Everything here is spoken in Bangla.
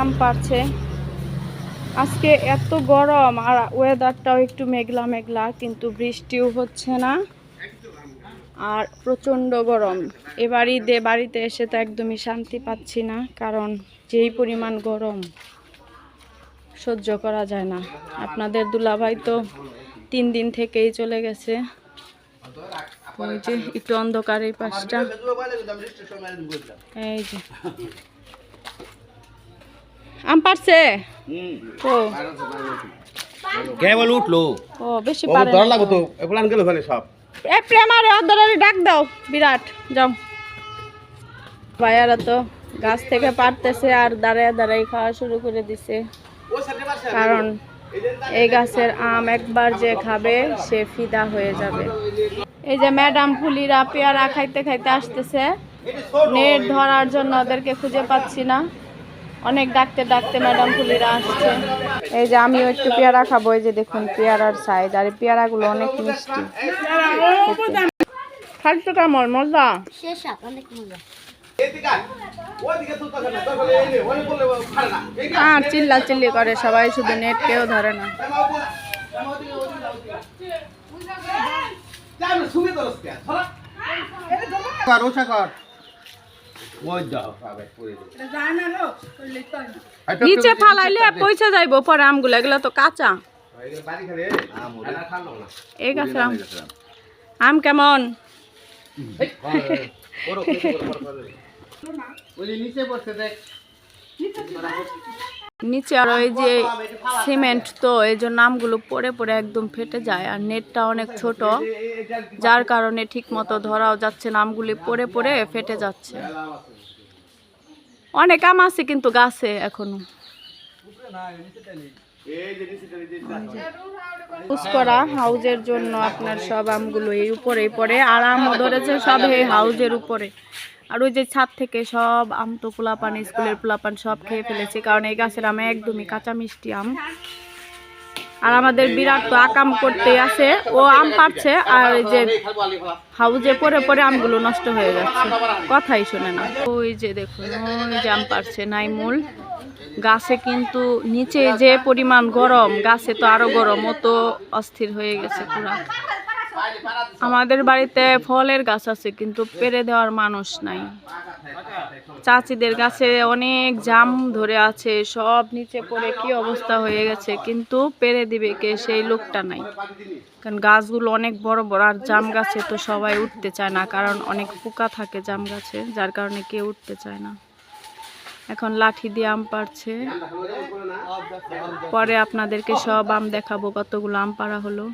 আম পারছে। আজকে এত গরম আর ওয়েদারটাও একটু মেঘলা মেঘলা, কিন্তু বৃষ্টিও হচ্ছে না। আর প্রচণ্ড গরম। এবার ঈদে বাড়িতে এসে তো একদমই শান্তি পাচ্ছি না, কারণ যেই পরিমাণ গরম, সহ্য করা যায় না। আপনাদের দুলাভাই তো তিন দিন থেকেই চলে গেছে। যে একটু অন্ধকার এই পাশটা। এই যে। আম পারছে? ও। কেবল উঠল। ও বেশি পারে ডর না লাগো তো। গেল ওখানে সব। এ প্রেমারে অদরারে ডাক দাও বিরাট যাও। ভাইয়ারা তো গাছ থেকে পারতেছে আর দাঁড়ায় দাঁড়ায় খাওয়া শুরু করে দিছে। কারণ এই গাছের আম একবার যে খাবে সে ফিদা হয়ে যাবে। এই যে ম্যাডাম ফুলিরা পেয়ারা খাইতে খাইতে আসতেছে। নেট ধরার জন্য ওদেরকে খুঁজে পাচ্ছি না। অনেক ডাকতে ডাকতে ম্যাডাম ফুলিরা আসছে। এই যে আমিও একটু পেয়ারা খাব এই যে দেখুন পেয়ারার সাইজ আর এই পেয়ারাগুলো অনেক মিষ্টি। খাইতে কেমন মজা। শেষ আপ অনেক মজা। আর চিল্লা চিল্লি করে সবাই শুধু নেট কেউ ধরে না। কর ওষা কর ওই দাও আবে পড়ে যাও নিচে ফালাইলে পয়সা যাইবো পরে আমগুলো এগুলো তো কাঁচা এই গাছ আম আম কেমন নিচে বসে দেখ নিচে আর ওই যে সিমেন্ট তো, এই জন্য আমগুলো পড়ে পড়ে একদম ফেটে যায়। আর নেটটা অনেক ছোট, যার কারণে ঠিক মতো ধরাও যাচ্ছে না, আমগুলি পড়ে পড়ে ফেটে যাচ্ছে। অনেক আম আছে কিন্তু গাছে এখনও। হাউজের জন্য আপনার সব আমগুলো এই উপরেই পড়ে, আর আমও ধরেছে সব এই হাউজের উপরে। আর ওই যে ছাদ থেকে সব আম তো পোলাপান, স্কুলের পোলাপান সব খেয়ে ফেলেছে, কারণ এই গাছের আম একদমই কাঁচা মিষ্টি আম। আর আমাদের বিরাট তো আকাম করতে আছে, ও আম পাচ্ছে আর এই যে হাউজে পরে পরে আমগুলো নষ্ট হয়ে যাচ্ছে, কথাই শোনে না। ওই যে দেখুন, ওই যে আম পারছে নাইমুল। গাছে কিন্তু নিচে যে পরিমাণ গরম, গাছে তো আরও গরম, ও তো অস্থির হয়ে গেছে পুরা। আমাদের বাড়িতে ফলের গাছ আছে, কিন্তু পেরে দেওয়ার মানুষ নাই। চাচিদের গাছে অনেক জাম ধরে আছে, সব নিচে পড়ে কি অবস্থা হয়ে গেছে, কিন্তু পেরে দিবে কে সেই লোকটা নাই। কারণ গাছগুলো অনেক বড় বড়, আর জাম গাছে তো সবাই উঠতে চায় না, কারণ অনেক পোকা থাকে জাম গাছে, যার কারণে কেউ উঠতে চায় না। এখন লাঠি দিয়ে আম পাড়ছে। পরে আপনাদেরকে সব আম দেখাবো, কতগুলো আম পাড়া হলো।